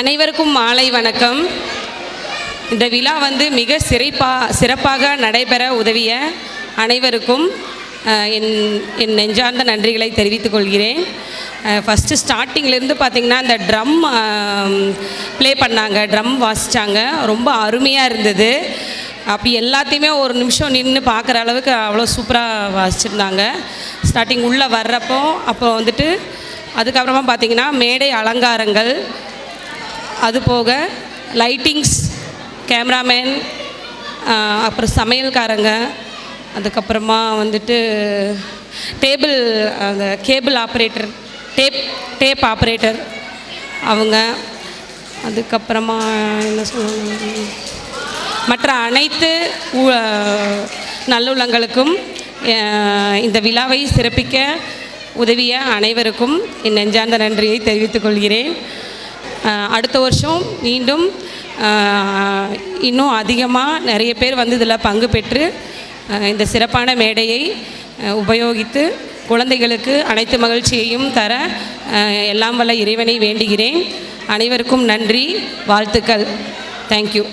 அனைவருக்கும் மாலை வணக்கம். இந்த விழா வந்து மிக சிறப்பா சிறப்பாக நடைபெற உதவிய அனைவருக்கும் என் என் நெஞ்சார்ந்த நன்றிகளை தெரிவித்துக் கொள்கிறேன். ஃபஸ்ட்டு ஸ்டார்டிங்லேருந்து பார்த்திங்கன்னா இந்த ட்ரம் ப்ளே பண்ணாங்க ட்ரம் வாசித்தாங்க ரொம்ப அருமையாக இருந்தது. அப்படி எல்லாத்தையுமே ஒரு நிமிஷம் நின்று பார்க்குற அளவுக்கு அவ்வளோ சூப்பராக வாசிச்சிருந்தாங்க. ஸ்டார்டிங் உள்ளே வர்றப்போ அப்போ வந்துட்டு அதுக்கப்புறமா பார்த்திங்கன்னா மேடை அலங்காரங்கள் அது போக லைட்டிங்ஸ் கேமராமேன் அப்புறம் சமையல்காரங்க அதுக்கப்புறமா வந்துட்டு டேபிள் அந்த cable operator tape tape operator அவங்க அதுக்கப்புறமா என்ன சொல்லுவாங்க? மற்ற அனைத்து நல்லுள்ளங்களுக்கும் இந்த விழாவை சிறப்பிக்க உதவிய அனைவருக்கும் என் நெஞ்சார்ந்த நன்றியை தெரிவித்துக் கொள்கிறேன். அடுத்த வருஷம் மீண்டும் இன்னும் அதிகமாக நிறைய பேர் வந்து இதில் பங்கு பெற்று இந்த சிறப்பான மேடையை உபயோகித்து குழந்தைகளுக்கு அனைத்து மகிழ்ச்சியையும் தர எல்லாம் வல்ல இறைவனை வேண்டுகிறேன். அனைவருக்கும் நன்றி வாழ்த்துக்கள். தேங்க்யூ